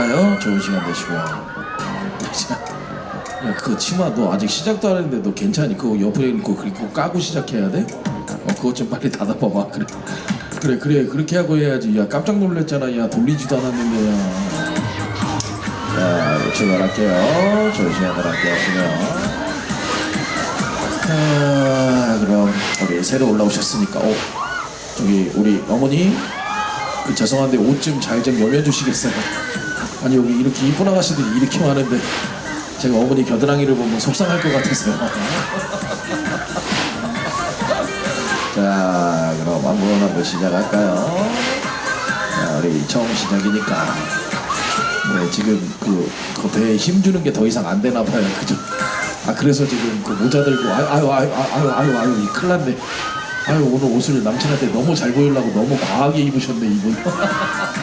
시작할까요? 좋은 시간 되시고요. 야, 그 치마 너 아직 시작도 안 했는데 너 괜찮니? 그거 옆에 있는 거 그리고 까고 시작해야 돼? 어, 그것 좀 빨리 닫아봐봐. 그래. 그래, 그래. 그렇게 하고 해야지. 야, 깜짝 놀랐잖아. 야, 돌리지도 않았는데, 야. 자, 출발할게요. 좋은 시간들 함께 하시고요. 자, 그럼 우리 새로 올라오셨으니까, 어, 저기 우리 어머니, 그 죄송한데 옷 좀 잘좀 여며주시겠어요? 아니 여기 이렇게 이쁜 아가씨들이 이렇게 많은데 제가 어머니 겨드랑이를 보면 속상할 것 같아서요. 자, 그럼 한번 한번 시작할까요? 자, 우리 처음 시작이니까. 네, 지금 그, 그 배에 힘 주는 게 더 이상 안 되나 봐요. 그죠? 아, 그래서 지금 그 모자 들고, 아유, 아유, 아유, 아유, 아유, 아유, 이 큰일 났네. 아유, 오늘 옷을 남친한테 너무 잘 보이려고 너무 과하게 입으셨네, 이분.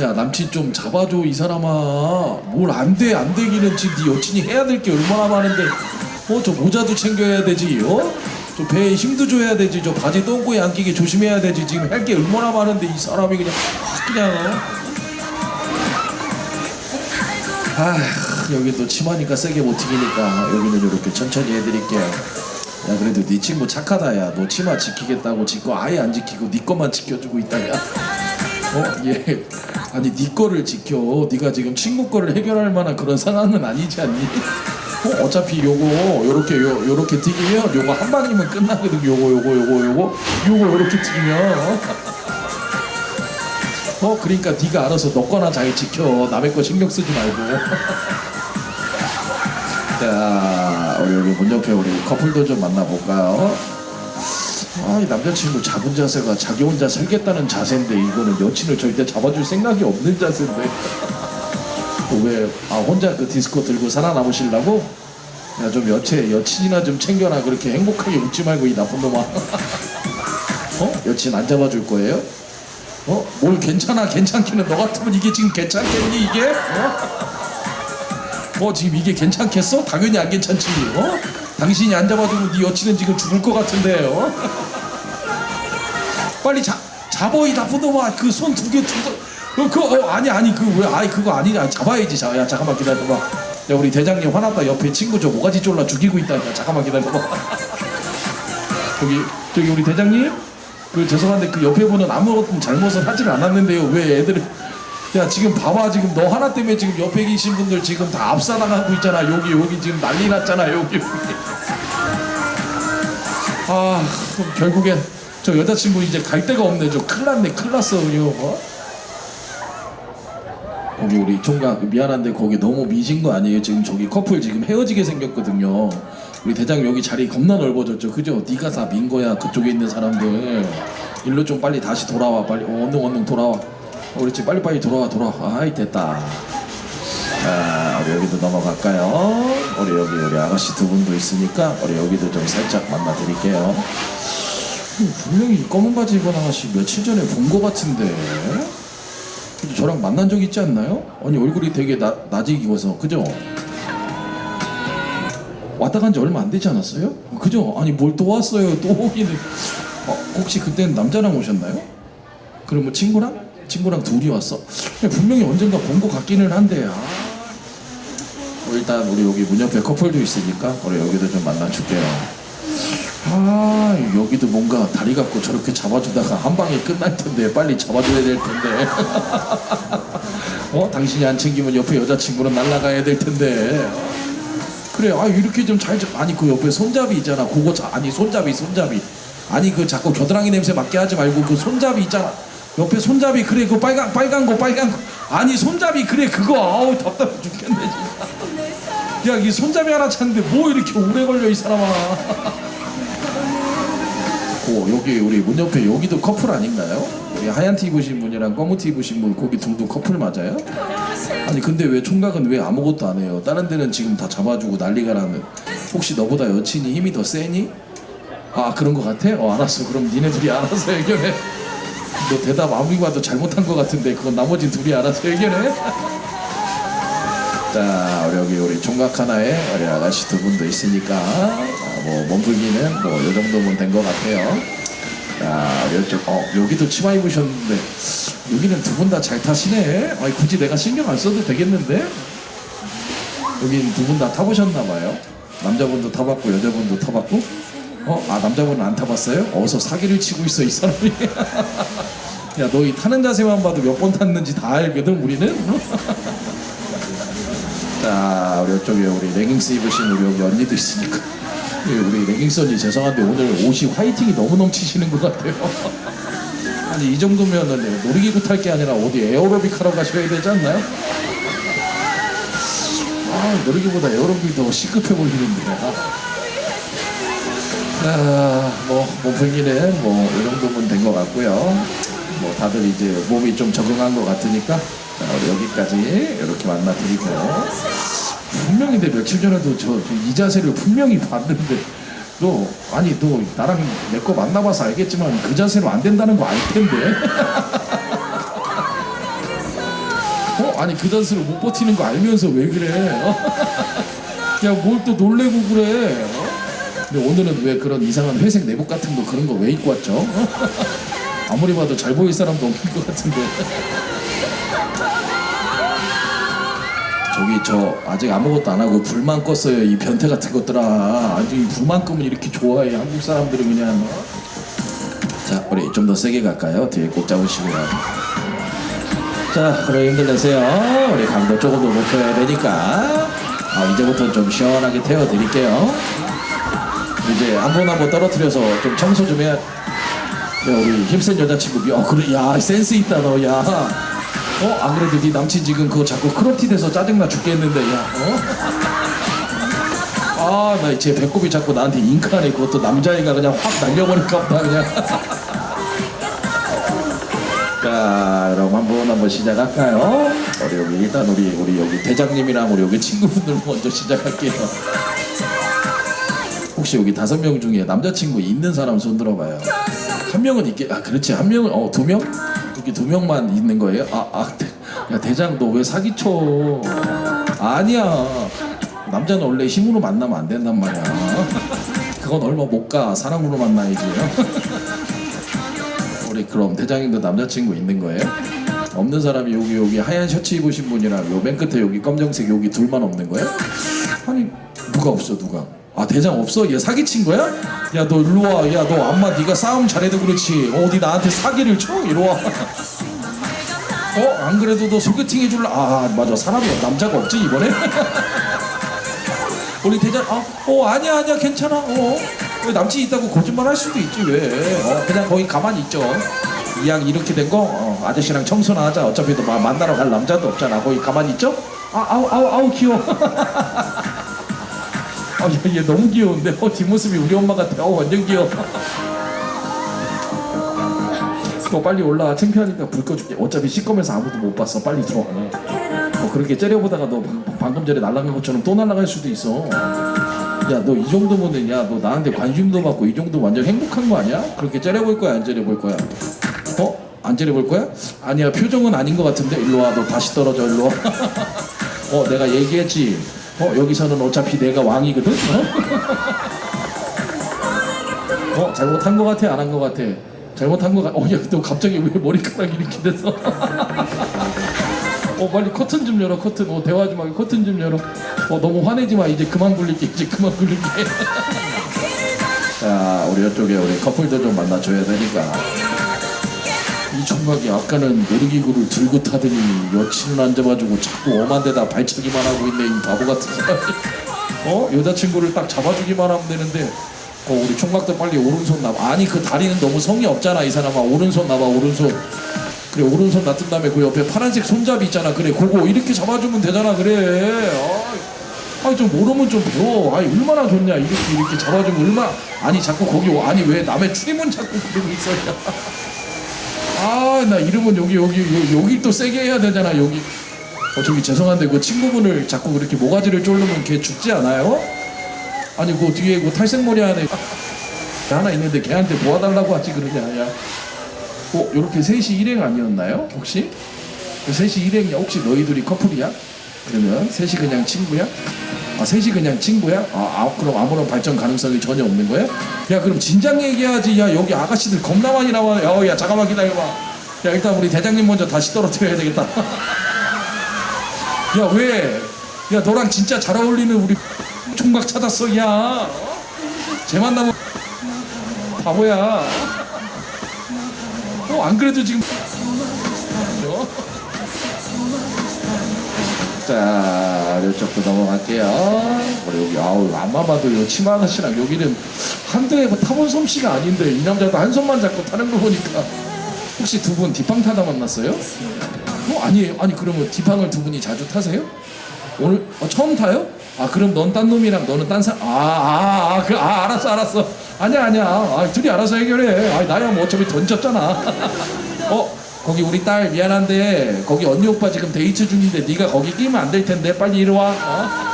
야, 남친 좀 잡아줘, 이 사람아. 뭘 안 돼, 안 되기는 지금 네 여친이 해야 될 게 얼마나 많은데. 어, 저 모자도 챙겨야 되지, 어? 저 배에 힘도 줘야 되지, 저 바지 똥꼬에 안 끼게 조심해야 되지. 지금 할 게 얼마나 많은데 이 사람이 그냥 확 그냥 어? 아 여기 또 치마니까 세게 못 튀기니까 여기는 이렇게 천천히 해드릴게요. 야 그래도 네 친구 착하다 야. 너 치마 지키겠다고 지거 아예 안 지키고 네 거만 지켜주고 있다 야. 어? 얘 아니 네 거를 지켜. 네가 지금 친구 거를 해결할 만한 그런 상황은 아니지 않니? 어, 어차피 요거 요렇게 요 요렇게 튀기면 요거 한 방이면 끝나거든. 요거 요거 요거 요거 요거 요렇게 튀기면 어? 어 그러니까 네가 알아서 너 거나 잘 지켜 남의 거 신경 쓰지 말고 자 우리 여기 문 옆에 우리 커플도 좀 만나볼까요 아이 남자친구 잡은 자세가 자기 혼자 살겠다는 자세인데 이거는 여친을 절대 잡아줄 생각이 없는 자세인데 왜아 혼자 그 디스코 들고 살아남으시려고 야 좀 여체 여친이나 좀 챙겨라 그렇게 행복하게 웃지 말고 이 나쁜 놈아 어 여친 안 잡아줄 거예요? 어? 뭘 괜찮아 괜찮기는 너 같으면 이게 지금 괜찮겠니 이게? 어? 어 지금 이게 괜찮겠어? 당연히 안 괜찮지 어? 당신이 안 잡아주면 네 여친은 지금 죽을 것 같은데 어? 빨리 잡 잡어 이 나쁜 놈아 그 손 두 개 두고 그, 그, 어, 아니 아니 그 왜 아니 그거 아니야 잡아야지. 자, 야 잠깐만 기다려봐. 야 우리 대장님 화났다. 옆에 친구 저 모가지 졸라 죽이고 있다. 야 잠깐만 기다려봐. 저기 저기 우리 대장님? 그 죄송한데 그 옆에 분은 아무것도 잘못을 하지를 않았는데요. 왜 애들을 야 지금 봐봐. 지금 너 하나 때문에 지금 옆에 계신 분들 지금 다 압사당하고 있잖아. 여기 여기 지금 난리 났잖아. 여기. 아 결국엔 저 여자친구 이제 갈 데가 없네. 저 큰일 났네. 큰일 났어 이거 어? 거기 우리 총각 미안한데 거기 너무 미신 거 아니에요? 지금 저기 커플 지금 헤어지게 생겼거든요. 우리 대장 여기 자리 겁나 넓어졌죠. 그죠? 네가 다 민 거야 그쪽에 있는 사람들. 일로 좀 빨리 다시 돌아와. 빨리 어, 얼른 얼른 돌아와. 어, 그렇지. 빨리 빨리 돌아와 돌아와. 아이 됐다. 자 우리 여기도 넘어갈까요? 우리 여기 우리 아가씨 두 분도 있으니까 우리 여기도 좀 살짝 만나 드릴게요. 음, 분명히 검은 바지 입은 아가씨 며칠 전에 본거 같은데 저랑 만난 적 있지 않나요? 아니 얼굴이 되게 나, 낮게 입어서 그죠? 왔다 간 지 얼마 안 되지 않았어요? 그죠? 아니 뭘 또 왔어요 또 오기는 어, 혹시 그때는 남자랑 오셨나요? 그럼 뭐 친구랑? 친구랑 둘이 왔어? 분명히 언젠가 본 것 같기는 한데 아. 뭐 일단 우리 여기 문 옆에 커플도 있으니까 우리 여기도 좀 만나줄게요 아 여기도 뭔가 다리 갖고 저렇게 잡아주다가 한 방에 끝날 텐데 빨리 잡아줘야 될 텐데. 어 당신이 안 챙기면 옆에 여자친구는 날라가야 될 텐데. 그래 아 이렇게 좀잘 아니 그 옆에 손잡이 있잖아. 그거 자, 아니 손잡이 손잡이. 아니 그 자꾸 겨드랑이 냄새 맡게 하지 말고 그 손잡이 있잖아. 옆에 손잡이 그래 그 빨간 빨간 거 빨간 거. 아니 손잡이 그래 그거. 아우 답답해 죽겠네 진짜. 야 이 손잡이 하나 찾는데 뭐 이렇게 오래 걸려 이 사람아 오, 여기 우리 문 옆에 여기도 커플 아닌가요? 우리 하얀 티 입으신 분이랑 검은 티 입으신 분 거기 둘도 커플 맞아요? 아니 근데 왜 총각은 왜 아무것도 안 해요? 다른 데는 지금 다 잡아주고 난리가 나는 혹시 너보다 여친이 힘이 더 세니? 아 그런 거 같아? 어 알았어 그럼 니네 둘이 알아서 해결해 너 대답 아무리 봐도 잘못한 거 같은데 그건 나머지 둘이 알아서 해결해 자 우리 여기 우리 총각 하나에 우리 아가씨 두 분도 있으니까 아, 뭐 몸풀기는 뭐 요 정도면 된 것 같아요. 자 이쪽 어 여기도 치마 입으셨는데 여기는 두 분 다 잘 타시네. 아니 굳이 내가 신경 안 써도 되겠는데? 여긴 두 분 다 타보셨나 봐요. 남자분도 타봤고 여자분도 타봤고. 어 아 남자분은 안 타봤어요? 어서 사기를 치고 있어 이 사람이. 야 너 이 타는 자세만 봐도 몇 번 탔는지 다 알거든 우리는? 자 우리 이쪽에 우리 레깅스 입으신 우리 여기 언니도 있으니까 예, 우리 언니 죄송한데 오늘 옷이 화이팅이 너무 넘치시는 것 같아요. 아니 이 정도면은 놀이기구 탈 게 아니라 어디 에어로빅 하러 가셔야 되지 않나요? 아 놀이기구보다 에어로빅이 더 시급해 보이는데. 아, 뭐 몸풀기는 뭐이 정도면 된 것 같고요. 뭐 다들 이제 몸이 좀 적응한 것 같으니까. 자, 여기까지 이렇게 만나 드리고 분명히 내 며칠 전에도 저 이 자세를 분명히 봤는데 너 아니 너 나랑 내 거 만나봐서 알겠지만 그 자세로 안 된다는 거 알 텐데 어 아니 그 자세로 못 버티는 거 알면서 왜 그래 어? 야뭘 또 놀래고 그래 어? 근데 오늘은 왜 그런 이상한 회색 내복 같은 거 그런 거 왜 입고 왔죠 어? 아무리 봐도 잘 보일 사람도 없는 것 같은데 저기 저 아직 아무것도 안 하고 불만 껐어요 이 변태 같은 것들아. 아주 이 불만 끄면 이렇게 좋아해. 한국 사람들은 그냥 자 우리 좀 더 세게 갈까요? 뒤에 꼭 잡으시고요. 자 그럼 힘들 내세요. 우리 강도 조금 더 높여야 되니까. 아, 이제부터 좀 시원하게 태워 드릴게요. 이제 한 번 한 번 떨어뜨려서 좀 청소 좀 해야 야, 우리 힘센 여자친구 야 그래. 야 센스 있다 너야 어? 안 그래도 네 남친 지금 그거 자꾸 크롭티 돼서 짜증나 죽겠는데 야 어? 아나 제 배꼽이 자꾸 나한테 잉크하네 그것도 남자애가 그냥 확 날려버릴까 보다 그냥 자 그럼 한번 한번 시작할까요? 우리 여기 일단 우리 우리 여기 대장님이랑 우리 여기 친구분들 먼저 시작할게요 혹시 여기 다섯 명 중에 남자친구 있는 사람 손 들어봐요 한 명은 있게 아 그렇지 한 명은 어 두 명? 여기 두 명만 있는 거예요? 아아 야 대장 너 왜 사기쳐 아니야 남자는 원래 힘으로 만나면 안 된단 말이야 그건 얼마 못 가 사랑으로 만나야지 우리 그럼 대장님도 남자친구 있는 거예요? 없는 사람이 여기 여기 하얀 셔츠 입으신 분이랑 요맨 끝에 여기 검정색 여기 둘만 없는 거예요? 아니 누가 없어 누가 아 대장 없어? 얘 사기친 거야? 야 너 일로 와 야 너 엄마 네가 싸움 잘해도 그렇지. 어디 나한테 사기를 쳐? 이리 와. 어? 안 그래도 너 소개팅 해줄라. 아 맞아. 사람이 남자가 없지 이번에? 우리 대장 아, 어 아니야 아니야. 괜찮아. 어. 왜 남친 있다고 거짓말 할 수도 있지 왜. 어, 그냥 거기 가만히 있죠. 이왕 이렇게 된 거 어, 아저씨랑 청소나 하자. 어차피 너 마- 만나러 갈 남자도 없잖아. 거기 가만히 있죠? 아 아우 아우 아우 귀여워 아, 얘, 얘 너무 귀여운데? 어 뒷모습이 우리 엄마 같아 어 완전 귀여워. 너 빨리 올라와 창피하니까 불 꺼줄게. 어차피 시꺼면서 아무도 못 봤어. 빨리 들어와. 어, 그렇게 째려보다가 너 방- 방금 전에 날아간 것처럼 또 날아갈 수도 있어. 야 너 이 정도면 야너 나한테 관심도 받고 이 정도 완전 행복한 거 아니야? 그렇게 째려볼 거야 안 째려볼 거야? 어? 안 째려볼 거야? 아니야 표정은 아닌 것 같은데. 일로 와 너 다시 떨어져. 일로 와. 어 내가 얘기했지 어 여기서는 어차피 내가 왕이거든? 어? 어 잘못한 것 같아 안 한 것 같아? 잘못한 것 같아 어 야 너 갑자기 왜 머리카락이 이렇게 됐어? 어 빨리 커튼 좀 열어 커튼. 어 대화 좀 하게 커튼 좀 열어. 어 너무 화내지 마. 이제 그만 굴릴게 이제 그만 굴릴게. 자 우리 이쪽에 우리 커플들 좀 만나줘야 되니까 이 총각이 아까는 놀이기구를 들고 타더니 안 잡아주고 자꾸 엄한 데다 발차기만 하고 있네 이 바보 같은 사람이. 어? 여자친구를 딱 잡아주기만 하면 되는데 어 우리 총각도 빨리 오른손 놔봐. 아니 그 다리는 너무 성의 없잖아 이 사람아. 오른손 놔봐 오른손. 그래 오른손 놔둔 다음에 그 옆에 파란색 손잡이 있잖아. 그래 그거 이렇게 잡아주면 되잖아 그래. 아이 좀 모르면 좀 배워. 아이 얼마나 좋냐. 이렇게 이렇게 잡아주면 얼마나 아니 자꾸 거기 와. 아니 왜 남의 추리문 자꾸 그러고 있어 아 나 이러면 여기 여기 여기, 또 세게 해야 되잖아 여기 어 저기 죄송한데 그 친구분을 자꾸 그렇게 모가지를 쫄르면 걔 죽지 않아요? 아니 그 뒤에 그 탈색머리 안에 하나 있는데 걔한테 모아달라고 하지 그러냐 야 어, 요렇게 셋이 일행 아니었나요? 혹시? 그 셋이 일행이야? 혹시 너희들이 커플이야? 그러면 셋이 그냥 친구야? 아 셋이 그냥 친구야? 아, 아 그럼 아무런 발전 가능성이 전혀 없는 거야? 야 그럼 진작 얘기해야지 야 여기 아가씨들 겁나 많이 나와 야, 어, 야 잠깐만 기다려봐 야 일단 우리 대장님 먼저 다시 떨어뜨려야 되겠다 야 왜? 야 너랑 진짜 잘 어울리는 우리 총각 찾았어 야 어? 쟤 만나면 바보야 어 안 그래도 지금 어? 자 이쪽도 넘어갈게요 우리 여기 아우 안만 봐도 요 치마 아가씨랑 여기는 한두 해 타본 솜씨가 아닌데 이 남자도 한 손만 잡고 타는 거 보니까 혹시 두분 디팡 타다 만났어요? 어 아니에요 아니 그러면 디팡을 두 분이 자주 타세요? 오늘 어, 처음 타요? 아 그럼 넌 딴 놈이랑 너는 딴 사람 아아아그 아, 그, 아, 알았어 알았어 아니야 아니야 아, 둘이 알아서 해결해 아 나야 뭐 어차피 던졌잖아 어 거기 우리 딸 미안한데 거기 언니 오빠 지금 데이트 중인데 네가 거기 끼면 안 될 텐데 빨리 이리 와 어?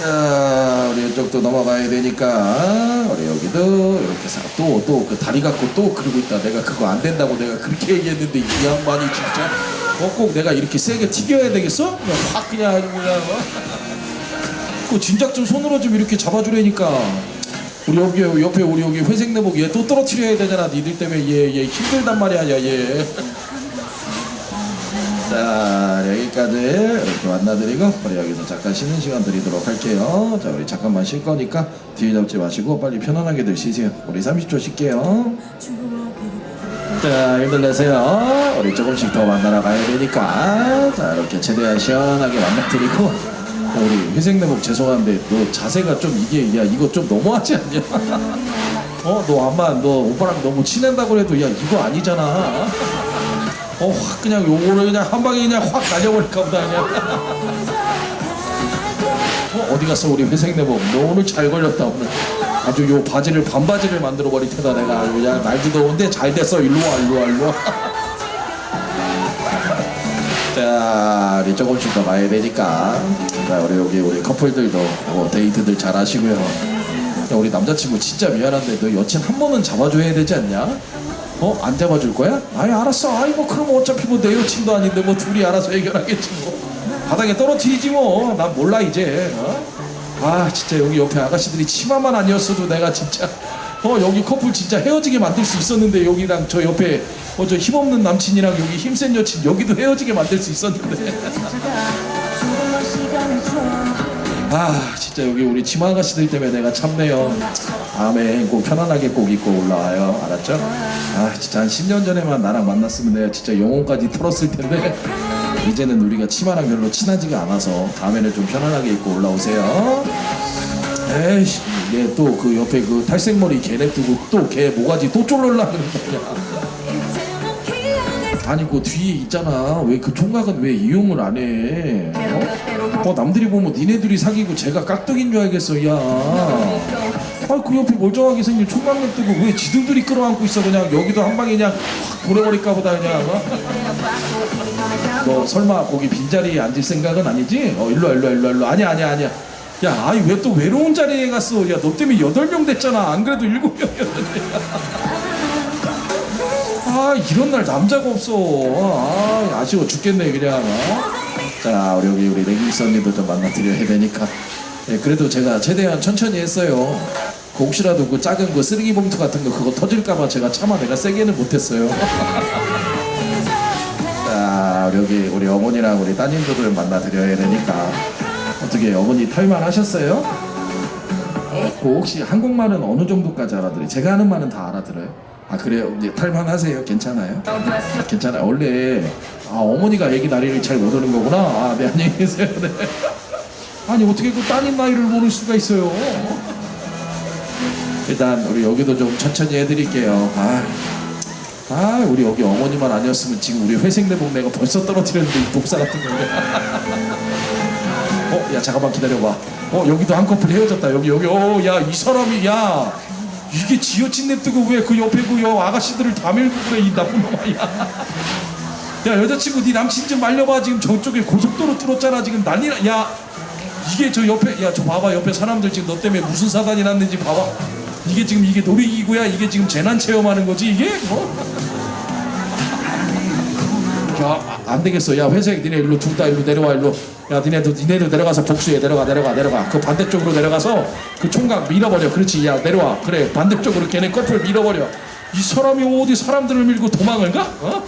자 우리 이쪽도 넘어가야 되니까 우리 여기도 이렇게 해서 또 또 그 다리 갖고 또 그러고 있다 내가 그거 안 된다고 내가 그렇게 얘기했는데 이 양반이 진짜 어, 꼭 내가 이렇게 세게 튀겨야 되겠어? 그냥 확 그냥 아주 그냥 어? 그 진작 좀 손으로 좀 이렇게 잡아주려니까 우리 여기 옆에 우리 여기 회색 내복 얘 또 떨어뜨려야 되잖아 니들 때문에 얘 얘 힘들단 말이야 얘. 자 여기까지 이렇게 만나드리고 우리 여기서 잠깐 쉬는 시간 드리도록 할게요. 자 우리 잠깐만 쉴 거니까 뒤에 잡지 마시고 빨리 편안하게들 쉬세요. 우리 30초 쉴게요. 자 힘들 내세요. 우리 조금씩 더 만나러 가야 되니까. 자 이렇게 최대한 시원하게 만나드리고. 우리 회색 내복 죄송한데 너 자세가 좀 이게 야 이거 좀 너무하지 않냐? 어 너 아마 너 오빠랑 너무 친한다고 해도 야 이거 아니잖아 어 확 그냥 요거를 그냥 한 방에 그냥 확 날려버릴까 보다 그냥 어 어디 갔어 우리 회색 내복 너 오늘 잘 걸렸다 오늘 아주 요 바지를 반바지를 만들어 버릴 테다 내가 그냥 날도 더운데 잘 됐어 일로 와 일로 와 일로 와 자, 우리 조금씩 더 봐야 되니까. 자, 우리 여기 우리 커플들도 뭐 데이트들 잘 하시고요. 야, 우리 남자친구 진짜 미안한데 너 여친 한 번은 잡아줘야 되지 않냐? 어? 안 잡아줄 거야? 아이 알았어. 아이 뭐 그럼 어차피 뭐 내 여친도 아닌데 뭐 둘이 알아서 해결하겠지 뭐. 바닥에 떨어뜨리지 뭐. 난 몰라 이제. 어? 아 진짜 여기 옆에 아가씨들이 치마만 아니었어도 내가 진짜 어 여기 커플 진짜 헤어지게 만들 수 있었는데 여기랑 저 옆에 어 저 힘없는 남친이랑 여기 힘센 여친 여기도 헤어지게 만들 수 있었는데 아 진짜 여기 우리 치마 아가씨들 때문에 내가 참네요 다음에 꼭 편안하게 꼭 입고 올라와요 알았죠? 아 진짜 한 10년 전에만 나랑 만났으면 내가 진짜 영혼까지 털었을 텐데 이제는 우리가 치마랑 별로 친하지가 않아서 다음에는 좀 편안하게 입고 올라오세요 에이씨 얘 또 그 옆에 그 탈색머리 걔 냅두고 또 걔 모가지 또 졸르려는 거야 아니 그 뒤에 있잖아 왜 그 총각은 왜 이용을 안 해? 어? 어 남들이 보면 니네들이 사귀고 제가 깍두기인 줄 알겠어 야. 아그 옆에 멀쩡하게 생긴 총각 냅두고 왜 지들들이 끌어안고 있어 그냥 여기도 한 방에 그냥 확 보내버릴까 보다 그냥 어? 너 설마 거기 빈자리에 앉을 생각은 아니지? 어 일로 와 일로 와 일로 와 일로 와. 아니야 아니야 아니야 야 아이 왜또 외로운 자리에 갔어 야 너 때문에 여덟 명 됐잖아 안 그래도 일곱 명이었는데 아 이런 날 남자가 없어 아 아쉬워 죽겠네 그냥 어? 자 우리 여기 우리 레깅스 언니도 좀 만나드려야 되니까 예, 그래도 제가 최대한 천천히 했어요 그 혹시라도 그 작은 그 쓰레기 봉투 같은 거 그거 터질까봐 제가 차마 내가 세게는 못했어요 자 여기 우리 어머니랑 우리 따님들을 만나드려야 되니까 어떻게 어머니 탈만 하셨어요? 그 혹시 한국말은 어느 정도까지 알아들어요? 제가 하는 말은 다 알아들어요? 아 그래요? 이제 탈만 하세요? 괜찮아요? 아, 괜찮아요. 원래 아 어머니가 아기 나이를 잘 모르는 거구나. 아 네 안녕히 계세요. 네. 아니 어떻게 그 따님 나이를 모를 수가 있어요? 일단 우리 여기도 좀 천천히 해드릴게요. 아, 아 우리 여기 어머니만 아니었으면 지금 우리 회색 내복 내가 벌써 떨어뜨렸는데 이 독사 같은 거. 어, 야 잠깐만 기다려봐. 어 여기도 한 커플 헤어졌다. 여기 여기. 어, 야 이 사람이 야 이게 지어친 냅두고 왜 그 옆에 그여 아가씨들을 다 밀고 그래 이 나쁜 놈아. 야, 야 여자친구 네 남친 좀 말려봐 지금 저쪽에 고속도로 뚫었잖아 지금 난리나. 야 이게 저 옆에 야 저 봐봐 옆에 사람들 지금 너 때문에 무슨 사단이 났는지 봐봐. 이게 지금 이게 놀이기구야 이게 지금 재난 체험하는 거지 이게 뭐? 야, 아, 안 되겠어. 야, 회색 니네 일로 둘 다 일로 내려와 일로. 야 니네도 니네도 내려가서 복수해 내려가 내려가 내려가 그 반대쪽으로 내려가서 그 총각 밀어버려 그렇지 야 내려와 그래 반대쪽으로 걔네 커플 밀어버려 이 사람이 어디 사람들을 밀고 도망을 가? 어?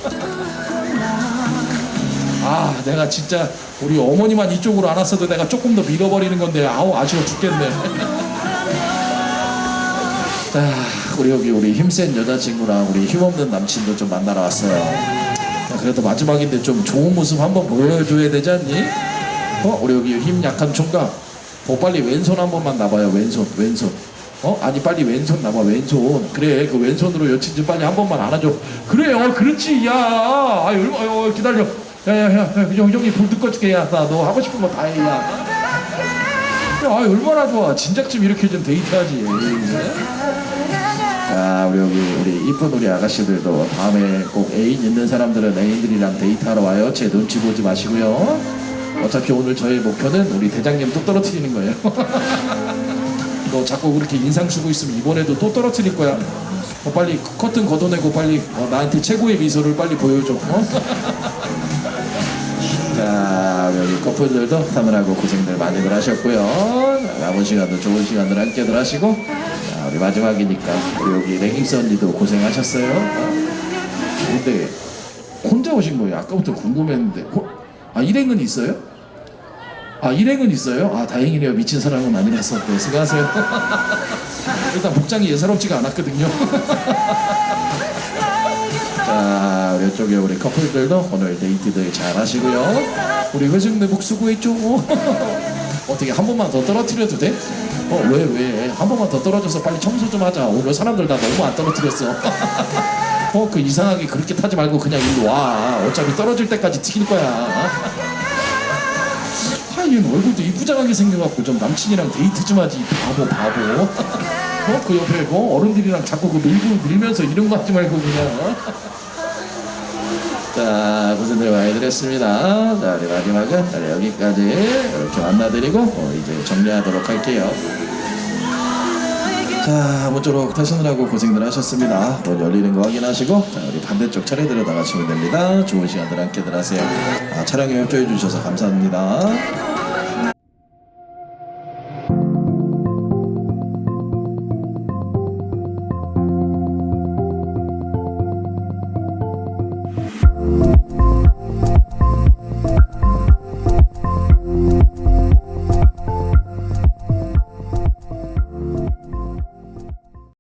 아 내가 진짜 우리 어머니만 이쪽으로 안 왔어도 내가 조금 더 밀어버리는 건데 아우 아쉬워 죽겠네 자 우리 여기 우리 힘센 여자친구랑 우리 힘없는 남친도 좀 만나러 왔어요. 야, 그래도 마지막인데 좀 좋은 모습 한번 보여줘야 되지 않니? 어? 우리 여기 힘 약한 총각. 어 빨리 왼손 한 번만 나봐요 왼손 왼손. 어? 아니 빨리 왼손 나봐 왼손. 그래 그 왼손으로 여친 좀 빨리 한 번만 안아줘. 그래 어 그렇지 야. 아, 얼마 어, 기다려. 야야야 형 형이 불 듣고 줄게 야나 너 하고 싶은 거 다 해 야. 야 아, 얼마나 좋아. 진작쯤 이렇게 좀 데이트하지. 아 우리 여기 우리 이쁜 우리 아가씨들도 다음에 꼭 애인 있는 사람들은 애인들이랑 데이트하러 와요. 제 눈치 보지 마시고요. 어차피 오늘 저의 목표는 우리 대장님 또 떨어뜨리는 거예요. 너 자꾸 그렇게 인상 쓰고 있으면 이번에도 또 떨어뜨릴 거야. 어, 빨리 커튼 걷어내고 빨리 어, 나한테 최고의 미소를 빨리 보여줘. 어? 자 여기 커플들도 타느라고 고생들 많이들 하셨고요. 남은 시간도 좋은 시간들 함께들 하시고 자, 우리 마지막이니까 우리 여기 레깅스 언니도 고생하셨어요. 어? 근데 혼자 오신 거예요? 아까부터 궁금했는데. 호- 아 일행은 있어요? 아 일행은 있어요? 아 다행이네요. 미친 사람은 아니라서. 네, 수고하세요. 일단 복장이 예사롭지가 않았거든요 자 우리 이쪽에 우리 커플들도 오늘 데이트들 잘 하시고요 우리 회승내복 수고했죠 어떻게 한 번만 더 떨어뜨려도 돼? 어 왜 왜? 한 번만 더 떨어져서 빨리 청소 좀 하자 오늘 사람들 다 너무 안 떨어뜨렸어 어 그 이상하게 그렇게 타지 말고 그냥 일로 와 어차피 떨어질 때까지 튀길 거야 아, 얘는 얼굴도 이쁘장하게 생겨갖고 좀 남친이랑 데이트 좀 하지 이 바보 바보 어? 그 옆에 그 어른들이랑 자꾸 그 밀고 밀면서 이런 거 하지 말고 그냥 어? 자 고생들 많이 드렸습니다. 자 우리 마지막은 자, 여기까지 이렇게 만나드리고 어, 이제 정리하도록 할게요. 자 아무쪼록 타시느라고 고생들 하셨습니다. 문 열리는 거 확인하시고 자 우리 반대쪽 차례대로 나가시면 됩니다. 좋은 시간들 함께들 하세요. 아, 촬영에 협조해 주셔서 감사합니다